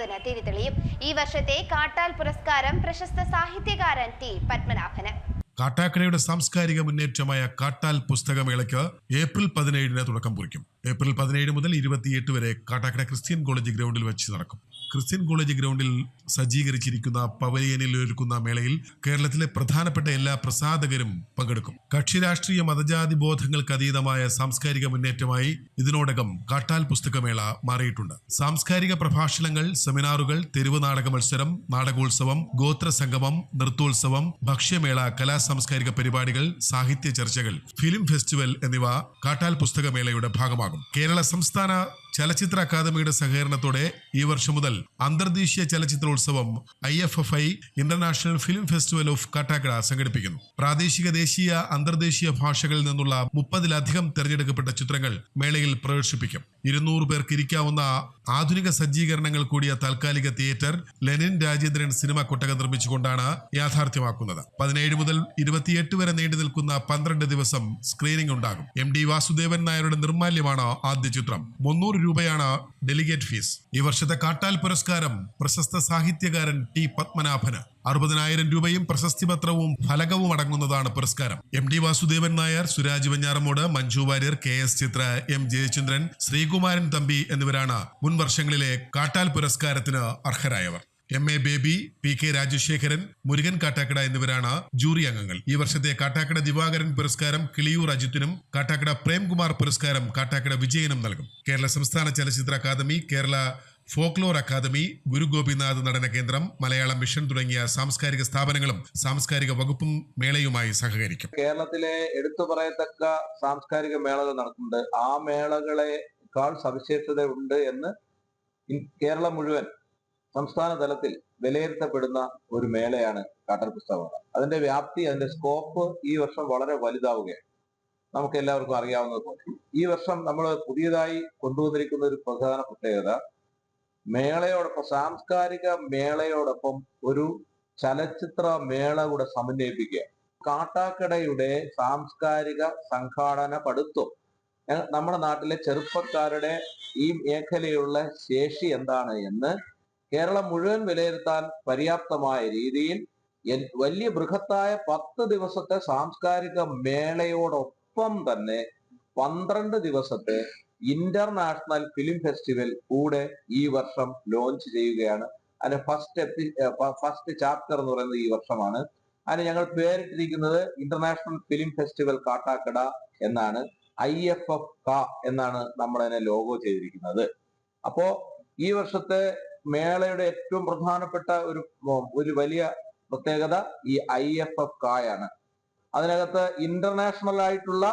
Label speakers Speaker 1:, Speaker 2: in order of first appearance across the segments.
Speaker 1: പത്തൊമ്പതിന് തിരിതെളിയും. ഈ വർഷത്തെ കാട്ടാൽ പുരസ്കാരം പ്രശസ്ത സാഹിത്യകാരൻ ടി പത്മനാഭന്.
Speaker 2: കാട്ടാക്കടയുടെ സാംസ്കാരിക മുന്നേറ്റമായ കാട്ടാൽ പുസ്തകമേളയ്ക്ക് ഏപ്രിൽ പതിനേഴിന് തുടക്കം കുറിക്കും. ഏപ്രിൽ പതിനേഴ് മുതൽ ഇരുപത്തിയെട്ട് വരെ കാട്ടാക്കട ക്രിസ്ത്യൻ കോളേജ് ഗ്രൗണ്ടിൽ വെച്ച് നടക്കും. ക്രിസ്ത്യൻ കോളേജ് ഗ്രൗണ്ടിൽ സജ്ജീകരിച്ചിരിക്കുന്ന പവലിയനിൽ ഒരുക്കുന്ന മേളയിൽ കേരളത്തിലെ പ്രധാനപ്പെട്ട എല്ലാ പ്രസാധകരും പങ്കെടുക്കും. കക്ഷി രാഷ്ട്രീയ മതജാതി ബോധങ്ങൾക്ക് അതീതമായ സാംസ്കാരിക മുന്നേറ്റമായി ഇതിനോടകം കാട്ടാൽ പുസ്തകമേള മാറിയിട്ടുണ്ട്. സാംസ്കാരിക പ്രഭാഷണങ്ങൾ സെമിനാറുകൾ തെരുവ് നാടക മത്സരം നാടകോത്സവം ഗോത്ര സംഗമം നൃത്തോത്സവം ഭക്ഷ്യമേള കലാ സാംസ്കാരിക പരിപാടികൾ സാഹിത്യ ചർച്ചകൾ ഫിലിം ഫെസ്റ്റിവൽ എന്നിവ കാട്ടാൽ പുസ്തകമേളയുടെ ഭാഗമാകും. കേരള സംസ്ഥാന ചലച്ചിത്ര അക്കാദമിയുടെ സഹകരണത്തോടെ ഈ വർഷം മുതൽ അന്തർദേശീയ ചലച്ചിത്രോത്സവം I F F I international film festival of Kattakkada സംഘടിപ്പിക്കുന്നു. പ്രാദേശിക ദേശീയ അന്തർദേശീയ ഭാഷകളിൽ നിന്നുള്ള മുപ്പതിലധികം തിരഞ്ഞെടുക്കപ്പെട്ട ചിത്രങ്ങൾ മേളയിൽ പ്രദർശിപ്പിക്കും. ഇരുന്നൂറ് പേർക്ക് ഇരിക്കാവുന്ന ആധുനിക സജ്ജീകരണങ്ങൾ കൂടിയ താൽക്കാലിക തിയേറ്റർ ലെനിൻ രാജേന്ദ്രൻ സിനിമ കൊട്ടക നിർമ്മിച്ചുകൊണ്ടാണ് യാഥാർത്ഥ്യമാക്കുന്നത്. പതിനേഴ് മുതൽ ഇരുപത്തിയെട്ട് വരെ നീണ്ടു നിൽക്കുന്ന പന്ത്രണ്ട് ദിവസം സ്ക്രീനിംഗ് ഉണ്ടാകും. എം ഡി വാസുദേവൻ നായരുടെ നിർമ്മാല്യമാണ് ആദ്യ ചിത്രം. മുന്നൂറ് രൂപയാണ് ഡെലിഗേറ്റ് ഫീസ്. ഈ വർഷത്തെ കാട്ടാൽ പുരസ്കാരം പ്രശസ്ത സാഹിത്യകാരൻ ടി പത്മനാഭന്. അറുപതിനായിരം രൂപയും പ്രശസ്തി പത്രവും ഫലകവും അടങ്ങുന്നതാണ് പുരസ്കാരം. M D Vasudevan Nair Suraj Venjaramoodu Manju Warrier K S Chithra M Jayachandran Sreekumaran Thampi എന്നിവരാണ് മുൻ വർഷങ്ങളിലെ കാട്ടാൽ പുരസ്കാരത്തിന് അർഹരായവർ. M A Baby P K Rajasekharan Murukan Kattakkada എന്നിവരാണ് ജൂറി അംഗങ്ങൾ. ഈ വർഷത്തെ കാട്ടാക്കട ദിവാകരൻ പുരസ്കാരം കിളിയൂർ അജിത്തിനും കാട്ടാക്കട പ്രേംകുമാർ പുരസ്കാരം കാട്ടാക്കട വിജയനും നൽകും. കേരള സംസ്ഥാന ചലച്ചിത്ര academy Kerala folklore academy Guru Gopinath നടന കേന്ദ്രം മലയാളം മിഷൻ തുടങ്ങിയ സാംസ്കാരിക സ്ഥാപനങ്ങളും സാംസ്കാരിക വകുപ്പും മേളയുമായി സഹകരിക്കും.
Speaker 3: കേരളത്തിലെ എടുത്തു പറയത്തക്ക സാംസ്കാരിക മേളകൾ നടക്കുന്നുണ്ട്. ആ മേളകളെക്കാൾ സവിശേഷത ഉണ്ട് എന്ന് കേരളം മുഴുവൻ സംസ്ഥാന തലത്തിൽ വിലയിരുത്തപ്പെടുന്ന ഒരു മേളയാണ് കാട്ടർ പുസ്തകമാണ് അതിന്റെ വ്യാപ്തി അതിന്റെ സ്കോപ്പ് ഈ വർഷം വളരെ വലുതാവുകയാണ്. നമുക്ക് എല്ലാവർക്കും അറിയാവുന്നതുപോലെ. ഈ വർഷം നമ്മൾ പുതിയതായി കൊണ്ടുവന്നിരിക്കുന്ന ഒരു പ്രധാന പ്രത്യേകത മേളയോടൊപ്പം സാംസ്കാരിക മേളയോടൊപ്പം ഒരു ചലച്ചിത്ര മേള കൂടെ സമന്വയിപ്പിക്കുക. കാട്ടാക്കടയുടെ സാംസ്കാരിക സംഘാടന പടുത്വം നമ്മുടെ നാട്ടിലെ ചെറുപ്പക്കാരുടെ ഈ മേഖലയുള്ള ശേഷി എന്താണ് എന്ന് കേരളം മുഴുവൻ വിലയിരുത്താൻ പര്യാപ്തമായ രീതിയിൽ വലിയ ബൃഹത്തായ പത്ത് ദിവസത്തെ സാംസ്കാരിക മേളയോടൊപ്പം തന്നെ പന്ത്രണ്ട് ദിവസത്തെ ഇന്റർനാഷണൽ ഫിലിം ഫെസ്റ്റിവൽ കൂടെ ഈ വർഷം ലോഞ്ച് ചെയ്യുകയാണ്. അതിന്റെ ഫസ്റ്റ് എപ്പി ഫസ്റ്റ് ചാപ്റ്റർ എന്ന് പറയുന്നത് ഈ വർഷമാണ്. അതിന് ഞങ്ങൾ പേരിട്ടിരിക്കുന്നത് ഇന്റർനാഷണൽ ഫിലിം ഫെസ്റ്റിവൽ കാട്ടാക്കട എന്നാണ്. ഐ എഫ് എഫ് ക എന്നാണ് നമ്മൾ അതിനെ ലോഗോ ചെയ്തിരിക്കുന്നത്. അപ്പോ ഈ വർഷത്തെ മേളയുടെ ഏറ്റവും പ്രധാനപ്പെട്ട ഒരു ഒരു വലിയ പ്രത്യേകത ഈ ഐ എഫ് എഫ് കായാണ്. അതിനകത്ത് ഇന്റർനാഷണൽ ആയിട്ടുള്ള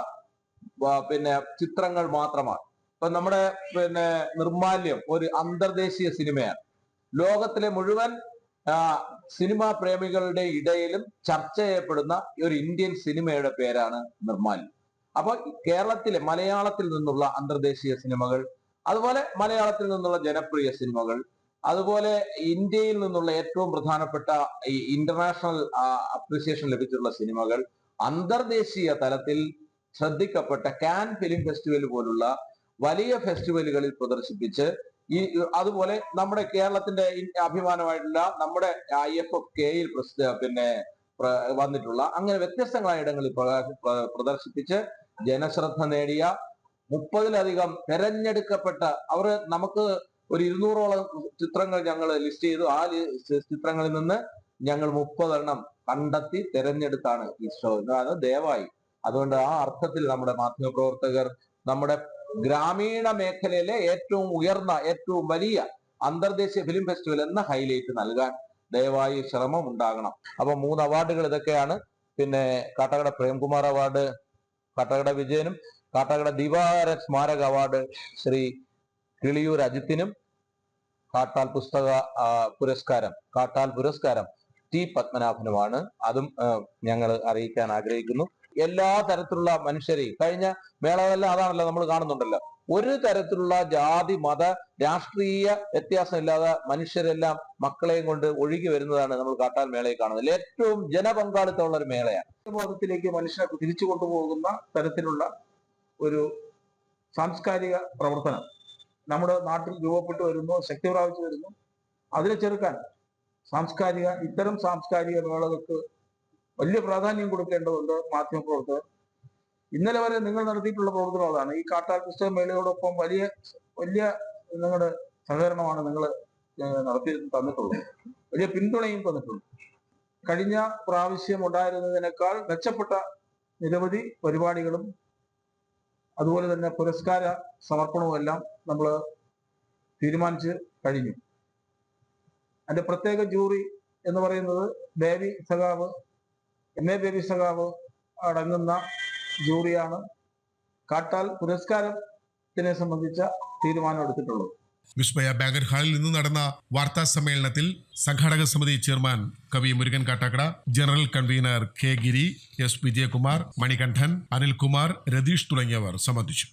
Speaker 3: പിന്നെ ചിത്രങ്ങൾ മാത്രമാണ്. ഇപ്പൊ നമ്മുടെ പിന്നെ നിർമാല്യം ഒരു അന്തർദേശീയ സിനിമയാണ്. ലോകത്തിലെ മുഴുവൻ സിനിമാ പ്രേമികളുടെ ഇടയിലും ചർച്ച ചെയ്യപ്പെടുന്ന ഒരു ഇന്ത്യൻ സിനിമയുടെ പേരാണ് നിർമാല്യം. അപ്പൊ കേരളത്തിലെ മലയാളത്തിൽ നിന്നുള്ള അന്തർദേശീയ സിനിമകൾ അതുപോലെ മലയാളത്തിൽ നിന്നുള്ള ജനപ്രിയ സിനിമകൾ അതുപോലെ ഇന്ത്യയിൽ നിന്നുള്ള ഏറ്റവും പ്രധാനപ്പെട്ട ഈ ഇന്റർനാഷണൽ അപ്രീസിയേഷൻ ലഭിച്ചിട്ടുള്ള സിനിമകൾ അന്തർദേശീയ തലത്തിൽ ശ്രദ്ധിക്കപ്പെട്ട കാൻ ഫിലിം ഫെസ്റ്റിവൽ പോലുള്ള വലിയ ഫെസ്റ്റിവലുകളിൽ പ്രദർശിപ്പിച്ച് ഈ അതുപോലെ നമ്മുടെ കേരളത്തിന്റെ അഭിമാനമായിട്ടുള്ള നമ്മുടെ ഐ എഫ് എഫ് കെയിൽ പിന്നെ വന്നിട്ടുള്ള അങ്ങനെ വ്യത്യസ്തങ്ങളായ ഇടങ്ങളിൽ പ്രദർശിപ്പിച്ച് ജനശ്രദ്ധ നേടിയ മുപ്പതിലധികം തെരഞ്ഞെടുക്കപ്പെട്ട അവർ നമുക്ക് ഒരു ഇരുന്നൂറോളം ചിത്രങ്ങൾ ഞങ്ങൾ ലിസ്റ്റ് ചെയ്തു. ആ ചിത്രങ്ങളിൽ നിന്ന് ഞങ്ങൾ മുപ്പതെണ്ണം കണ്ടെത്തി തെരഞ്ഞെടുത്താണ് ഈ ഷോ. അത് ദയവായി. അതുകൊണ്ട് ആ അർത്ഥത്തിൽ നമ്മുടെ മാധ്യമപ്രവർത്തകർ നമ്മുടെ ഗ്രാമീണ മേഖലയിലെ ഏറ്റവും ഉയർന്ന ഏറ്റവും വലിയ അന്തർദേശീയ ഫിലിം ഫെസ്റ്റിവൽ എന്ന ഹൈലൈറ്റ് നൽകാൻ ദയവായി ശ്രമം ഉണ്ടാകണം. അപ്പൊ മൂന്ന് അവാർഡുകൾ ഇതൊക്കെയാണ്. പിന്നെ കാട്ടാക്കട പ്രേംകുമാർ അവാർഡ് കാട്ടാക്കട വിജയനും കാട്ടാക്കട ദിവാര സ്മാരക അവാർഡ് ശ്രീ കിളിയൂർ അജിത്തിനും കാട്ടാൽ പുസ്തക പുരസ്കാരം കാട്ടാൽ പുരസ്കാരം ടി പത്മനാഭനുമാണ്. അതും ഞങ്ങൾ അറിയിക്കാൻ ആഗ്രഹിക്കുന്നു. എല്ലാ തരത്തിലുള്ള മനുഷ്യരെയും കഴിഞ്ഞ മേളകളെല്ലാം അതാണല്ലോ നമ്മൾ കാണുന്നുണ്ടല്ലോ. ഒരു തരത്തിലുള്ള ജാതി മത രാഷ്ട്രീയ വ്യത്യാസമില്ലാതെ മനുഷ്യരെല്ലാം മക്കളെയും കൊണ്ട് ഒഴുകി വരുന്നതാണ് നമ്മൾ കാട്ടാൽ മേളയിൽ കാണുന്നത്. ഏറ്റവും ജനപങ്കാളിത്തമുള്ള ഒരു മേളയാണ്.
Speaker 4: ബോധത്തിലേക്ക് മനുഷ്യരെ തിരിച്ചു കൊണ്ടുപോകുന്ന തരത്തിലുള്ള ഒരു സാംസ്കാരിക പ്രവർത്തനം. നമ്മുടെ നാട്ടിൽ രൂപപ്പെട്ടു വരുന്നു ശക്തി പ്രാപിച്ചു വരുന്നു. അതിനെ ചെറുക്കാൻ സാംസ്കാരിക ഇത്തരം സാംസ്കാരിക മേളകൾക്ക് വലിയ പ്രാധാന്യം കൊടുക്കേണ്ടതുണ്ട് മാധ്യമ മാധ്യമപ്രവർത്തകർ ഇന്നലെ വരെ നിങ്ങൾ നടത്തിയിട്ടുള്ള പ്രവർത്തനം അതാണ്. ഈ കാട്ടാൽ പുസ്തക മേളയോടൊപ്പം വലിയ വലിയ നിങ്ങളുടെ സഹകരണമാണ് നിങ്ങൾ നടത്തി തന്നിട്ടുള്ളത്. വലിയ പിന്തുണയും തന്നിട്ടുണ്ട്. കഴിഞ്ഞ പ്രാവശ്യം ഉണ്ടായിരുന്നതിനേക്കാൾ മെച്ചപ്പെട്ട നിരവധി പരിപാടികളും അതുപോലെ തന്നെ പുരസ്കാര സമർപ്പണവും എല്ലാം നമ്മൾ തീരുമാനിച്ച് കഴിഞ്ഞു. അതിന്റെ പ്രത്യേക ജൂറി എന്ന് പറയുന്നത് ബേബി സഖാവ് എം എ ബേബി സഖാവ് അടങ്ങുന്ന ജൂറിയാണ് കാട്ടാൽ പുരസ്കാരത്തിനെ സംബന്ധിച്ച തീരുമാനം എടുത്തിട്ടുള്ളത്.
Speaker 2: വിസ്മയ ബാങ്കർ ഹാളിൽ നിന്ന് നടന്ന വാർത്താ സമ്മേളനത്തിൽ സംഘാടക സമിതി ചെയർമാൻ കവി Murukan Kattakkada general convener K Giri S Vijayakumar Manikandan Anilkumar Ratheesh തുടങ്ങിയവർ സംബന്ധിച്ചു.